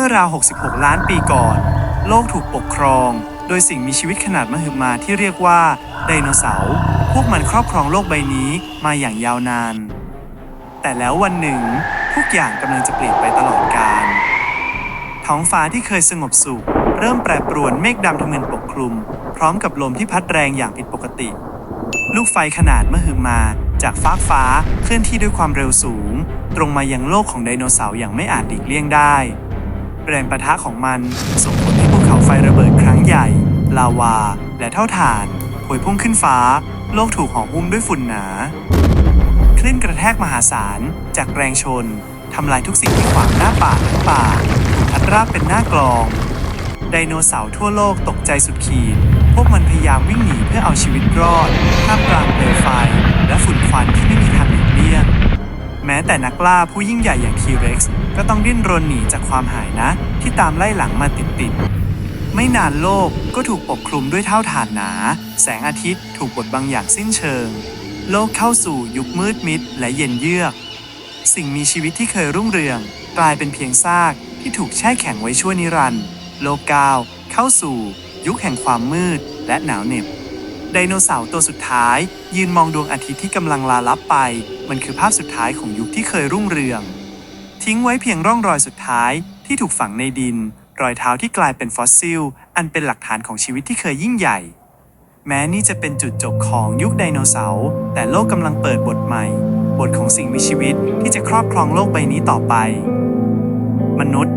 มื่อราว 66 ล้านปีก่อน โลกถูกปกครอง โดยสิ่งมีชีวิตขนาดมหึมาที่เรียกว่าไดโนเสาร์ พวกมันครอบครองโลกใบนี้มาอย่างยาวนาน แต่แล้ววันหนึ่ง ทุกอย่างกำลังจะเปลี่ยนไปตลอดกาล ท้องฟ้าที่เคยสงบสุข เริ่มแปรปรวนเมฆดำทะมึนปกคลุม พร้อมกับลมที่พัดแรงอย่างผิดปกติ ลูกไฟขนาดมหึมาจากฟากฟ้าเคลื่อนที่ด้วยความเร็วสูง ตรงมายังโลกของไดโนเสาร์อย่างไม่อาจหลีกเลี่ยงได้ แรงประทะของมันส่งผลให้ภูเขาไฟระเบิดครั้งใหญ่ ลาวา และเท่าฐานพวยพุ่งขึ้นฟ้า โลกถูกห่อหุ้มด้วยฝุ่นหนา คลื่นกระแทกมหาศาล จากแรงชนทำลายทุกสิ่งที่ขวางหน้าป่าทั้งป่าถูกพัดราบเป็นหน้ากลอง ไดโนเสาร์ทั่วโลกตกใจสุดขีด พวกมันพยายามวิ่งหนีเพื่อเอาชีวิตรอดท่ามกลางเปลวไฟ แม้แต่นักล่าผู้ยิ่งใหญ่อย่างทีเร็กซ์ก็ต้องดิ้นรนหนีจากความหายนะ ที่ตามไล่หลังมาติดๆ ไม่นานโลกก็ถูกปกคลุมด้วยเท่าฐานหนา แสงอาทิตย์ถูกบดบังอย่างสิ้นเชิง โลกเข้าสู่ยุคมืดมิดและเย็นเยือก สิ่งมีชีวิตที่เคยรุ่งเรือง กลายเป็นเพียงซากที่ถูกแช่แข็งไว้ชั่วนิรันดร์โลกก้าวเข้าสู่ ยุคแห่งความมืดและหนาวเหน็บ ไดโนเสาร์ตัวสุดท้าย ยืนมองดวงอาทิตย์ที่กำลังลาลับไป มันคือภาพสุดท้ายของยุคที่เคยรุ่งเรือง ทิ้งไว้เพียงร่องรอยสุดท้ายที่ถูกฝังในดิน รอยเท้าที่กลายเป็นฟอสซิล อันเป็นหลักฐานของชีวิตที่เคยยิ่งใหญ่ แม้นี่จะเป็นจุดจบของยุคไดโนเสาร์แต่โลกกำลังเปิดบทใหม่ บทของสิ่งมีชีวิตที่จะครอบครองโลกใบนี้ต่อไป มนุษย์